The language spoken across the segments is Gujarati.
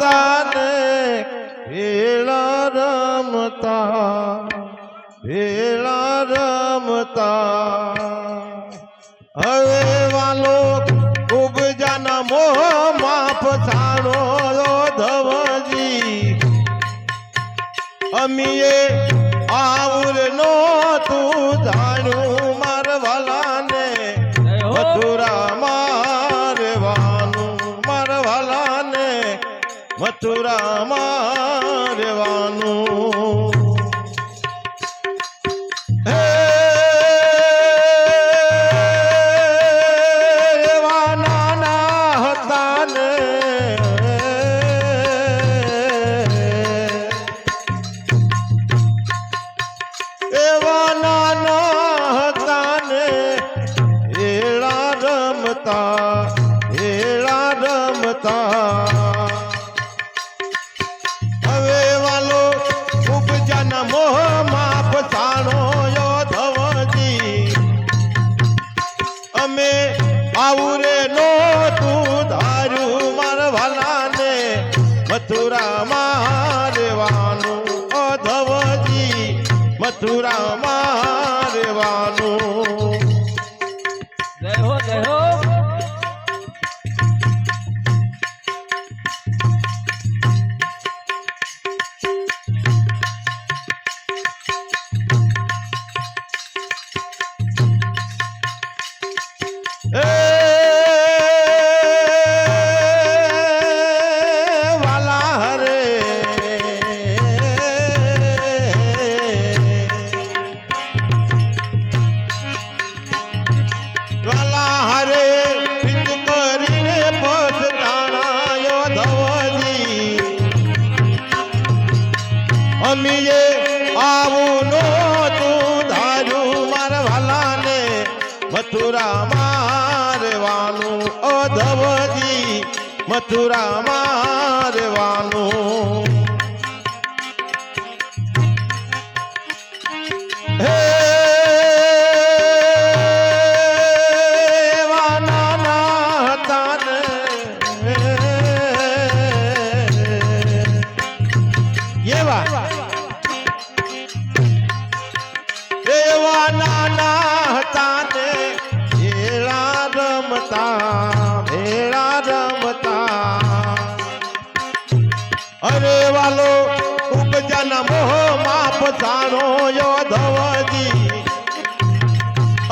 તાને ભેળા રમતા ભેળા રમતા. હવે વાલો ખૂબ જાના મોહ માફ સાણો ધવજી. અમીએ આવુર મથુરા મારવાનું હે એવા નાના હતા ને. એવા નાના હતા ને. રમતા. મથુરા મારવાનું મથુરા મારવાનું અધવજી મથુરા મારવાનું. સાણો યોધવજી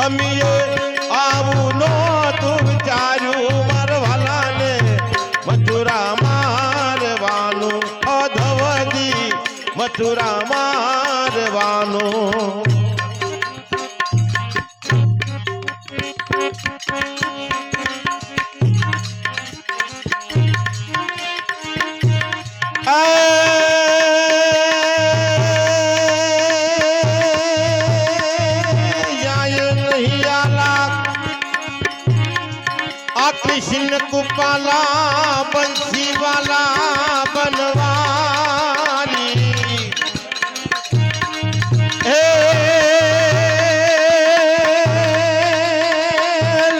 અમીએ આવું નો તું વિચાર્યું મારવાલાને મથુરા મારવાનું અધવજી. મથુરા કુપાલા બંસીવાલા બનવાની. હે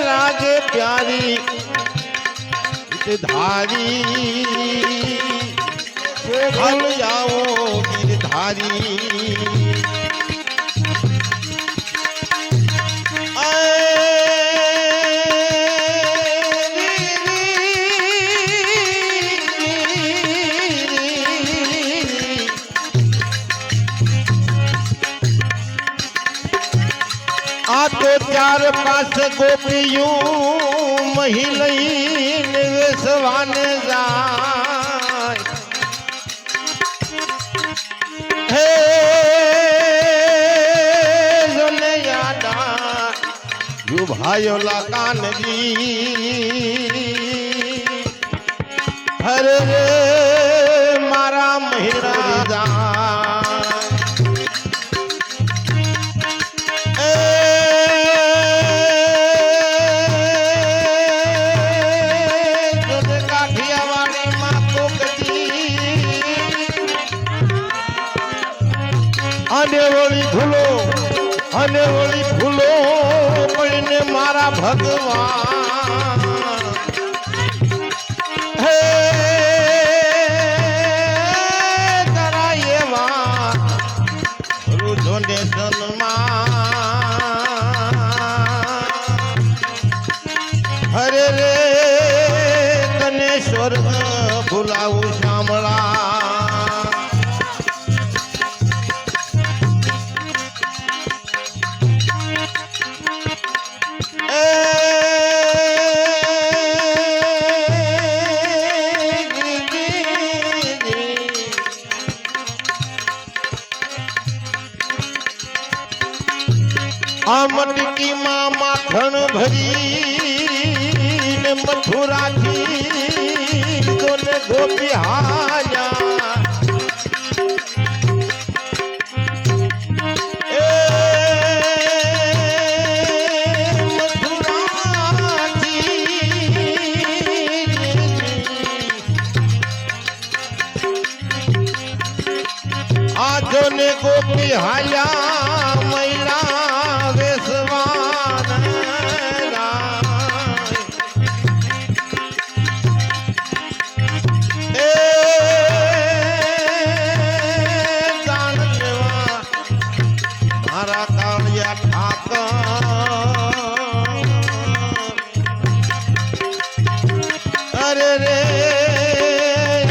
લાગે પ્યારી ધારી. આવો ગીરધારી. ચાર પાસ ગોપીયું મહિલઈને વેસવાને જાય. હે જોને ભાઈઓ લા કાનજી હરે અને વળી ભૂલો, અને વળી ભૂલો પડીને મારા ભગવાન. હે, તારા એવા રૂજોને સન્માન. અરે રે, તને સ્વર્ગ ભૂલાવું, શામળા. આ મટકીમાં માખણ ભરી ને મથુરાથી તોને ગોપી હાજા હાયા করে রে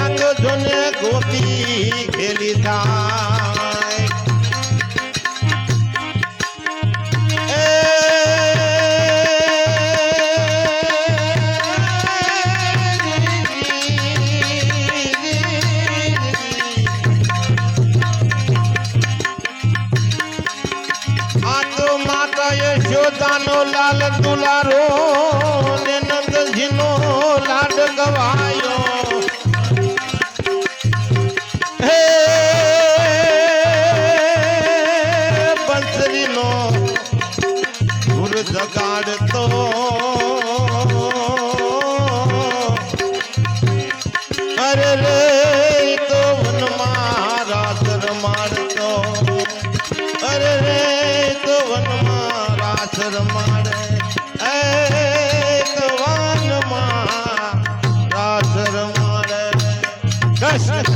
আঙ্গজনে গতি খেলি দানো লাল দুলারো Yes, yes.